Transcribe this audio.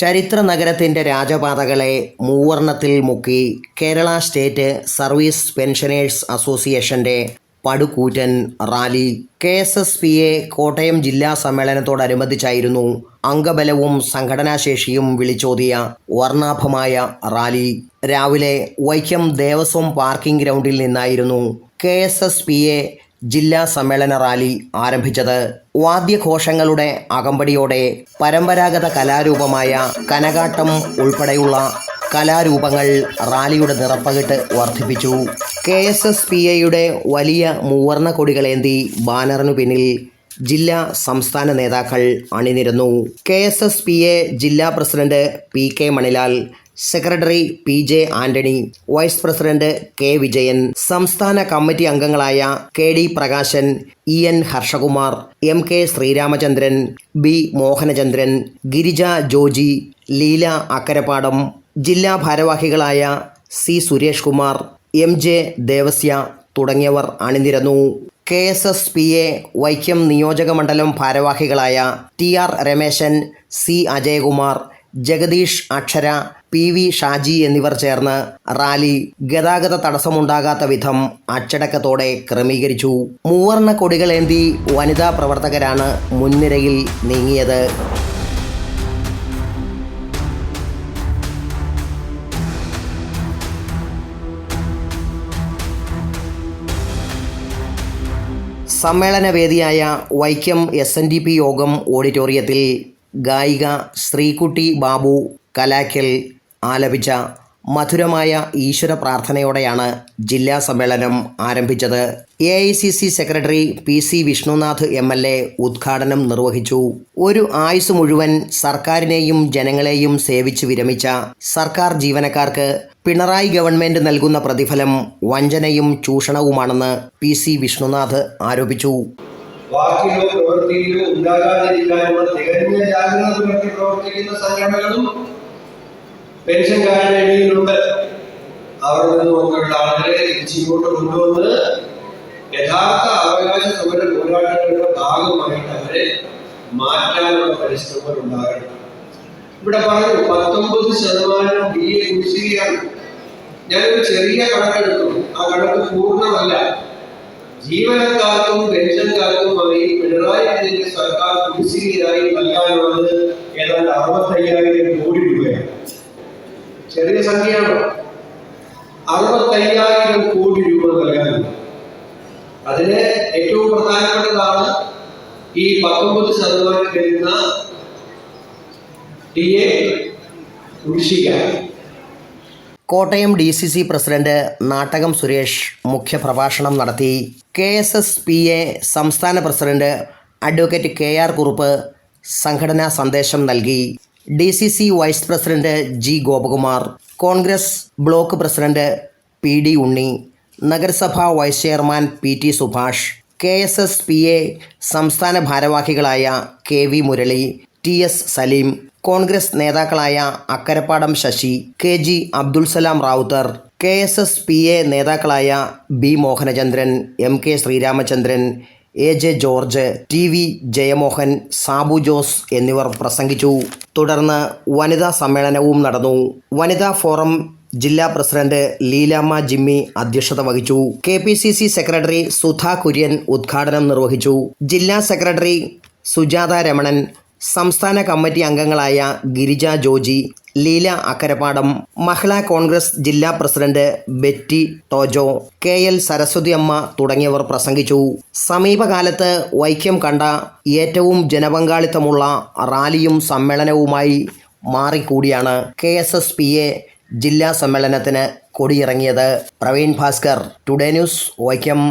ചരിത്ര നഗരത്തിന്റെ രാജപാതകളെ മൂവർണത്തിൽ മുക്കി കേരള സ്റ്റേറ്റ് സർവീസ് പെൻഷനേഴ്സ് അസോസിയേഷന്റെ പടുകൂറ്റൻ rally. K S S P A Kottayam ജില്ലാ സമ്മേളനത്തോടനുബന്ധിച്ചായിരുന്നു അംഗബലവും സംഘടനാശേഷിയും വിളിച്ചോതിയ വർണാഭമായ റാലി. രാവിലെ വൈക്കം ദേവസ്വം പാർക്കിംഗ് ഗ്രൗണ്ടിൽ നിന്നായിരുന്നു K S S P A ജില്ലാ സമ്മേളന റാലി ആരംഭിച്ചത് വാദ്യഘോഷങ്ങളുടെ അകമ്പടിയോടെ പരമ്പരാഗത കലാരൂപമായ കനകാട്ടം ഉൾപ്പെടെയുള്ള കലാരൂപങ്ങൾ റാലിയുടെ നിറപ്പകിട്ട് വർദ്ധിപ്പിച്ചു. കെ എസ് എസ് പി എയുടെ വലിയ മൂവർണ കൊടികളേന്തി ബാനറിനു പിന്നിൽ ജില്ലാ സംസ്ഥാന നേതാക്കൾ അണിനിരന്നു. K S S P A ജില്ലാ president P K Manilal secretary P J Antony vice president K Vijayan സംസ്ഥാന കമ്മിറ്റി അംഗങ്ങളായ K D Prakashan E N Harshakumar M K Sreeramachandran B Mohanachandran Girija Joji Leela Akkarappadam ജില്ലാ ഭാരവാഹികളായ C Suresh Kumar M J Devasya തുടങ്ങിയവർ അണിനിരന്നു. K S S P A Vaikom നിയോജക മണ്ഡലം ഭാരവാഹികളായ T R Rameshan C Ajayakumar Jagadeesh Akshara P V Shaji എന്നിവർ ചേർന്ന് rally ഗതാഗത തടസ്സമുണ്ടാകാത്ത വിധം അച്ചടക്കത്തോടെ ക്രമീകരിച്ചു. മൂവർണ കൊടികളേന്തി വനിതാ പ്രവർത്തകരാണ് മുൻനിരയിൽ നീങ്ങിയത്. സമ്മേളനവേദിയായ Vaikom S N D P യോഗം ഓഡിറ്റോറിയത്തിൽ ഗായിക ശ്രീകുട്ടി ബാബു കലാക്കൽ ആലപിച്ച മധുരമായ ഈശ്വര പ്രാർത്ഥനയോടെയാണ് ജില്ലാ സമ്മേളനം ആരംഭിച്ചത്. A I C C secretary P C Vishnunath M L A ഉദ്ഘാടനം നിർവഹിച്ചു. ഒരു ആയുസ് മുഴുവൻ സർക്കാരിനെയും ജനങ്ങളെയും സേവിച്ച് വിരമിച്ച സർക്കാർ ജീവനക്കാർക്ക് പിണറായി ഗവൺമെന്റ് നൽകുന്ന പ്രതിഫലം വഞ്ചനയും ചൂഷണവുമാണെന്ന് പി സി വിഷ്ണുനാഥ് ആരോപിച്ചു. വാക്കിലോ പ്രവൃത്തിയിലോ ഉണ്ടാകാതിരിക്കാനുള്ള തികഞ്ഞ ജാഗ്രത പുലർത്തി പ്രവർത്തിക്കുന്ന സംഘടനകളും പെൻഷൻകാരുടെ ഇടയിലുണ്ട്. അവരുടെ നിന്നുമൊക്കെയുള്ള ആളുകളെ തിരിച്ചിങ്ങോട്ട് കൊണ്ടുവന്ന് യഥാർത്ഥ അവകാശ സമര പോരാട്ടങ്ങളുടെ ഭാഗമായിട്ട് അവരെ മാറ്റാനുള്ള പരിശ്രമങ്ങൾ ഉണ്ടാകണം. ഇവിടെ പറഞ്ഞു പത്തൊമ്പത് ശതമാനം ഡി എ കുടിശ്ശികയാണ്. ഞാനൊരു ചെറിയ കണക്കെടുത്തു. ആ കണക്ക് പൂർണമല്ല. ജീവനക്കാർക്കും പെൻഷൻകാർക്കും പെൻഷൻകാർക്കുമായി പിണറായി വിജയന്റെ സർക്കാർ കുടിശ്ശികയായി നൽകാനുള്ളത് ഏതാണ്ട് അറുപത്തയ്യായിരം കോടി രൂപയാണ്. ചെറിയ സംഖ്യയാണോ? അറുപത്തയ്യായിരം കോടി രൂപ നൽകാനുണ്ട്. അതിന് ഏറ്റവും പ്രധാനപ്പെട്ടതാണ് ഈ പത്തൊമ്പത് ശതമാനം വരുന്ന ഡി എ കുടിശ്ശിക. Kottayam D C C president Nattakam Suresh മുഖ്യപ്രഭാഷണം നടത്തി. K S S P A സംസ്ഥാന president advocate K R Kurup സംഘടനാ സന്ദേശം നൽകി. D C C vice president G Gopakumar Congress block president P D Unni നഗരസഭാ vice chairman P T Subhash K S S P A സംസ്ഥാന ഭാരവാഹികളായ K V Murali T S Saleem Congress നേതാക്കളായ Akkarappadam Sasi K G Abdul Salam Rawther K S S P A നേതാക്കളായ B Mohanachandran M K Sreeramachandran A J George T V Jayamohan Sabu Jose എന്നിവർ പ്രസംഗിച്ചു. തുടർന്ന് വനിതാ സമ്മേളനവും നടന്നു. വനിതാ forum ജില്ലാ പ്രസിഡന്റ് ലീലാമ്മ ജിമ്മി അധ്യക്ഷത വഹിച്ചു. K P C C secretary Sudha Kurian ഉദ്ഘാടനം നിർവഹിച്ചു. ജില്ലാ സെക്രട്ടറി സുജാത രമണൻ സംസ്ഥാന കമ്മിറ്റി അംഗങ്ങളായ ഗിരിജ ജോജി ലീല അക്കരപ്പാടം മഹിളാ കോൺഗ്രസ് ജില്ലാ president Betty Tojo K L Saraswathi അമ്മ തുടങ്ങിയവർ പ്രസംഗിച്ചു. സമീപകാലത്ത് വൈക്കം കണ്ട ഏറ്റവും ജനപങ്കാളിത്തമുള്ള റാലിയും സമ്മേളനവുമായി മാറിക്കൂടിയാണ് K S S P A ജില്ലാ സമ്മേളനത്തിന് കൊടിയിറങ്ങിയത്. Praveen Bhaskar today news Vaikom.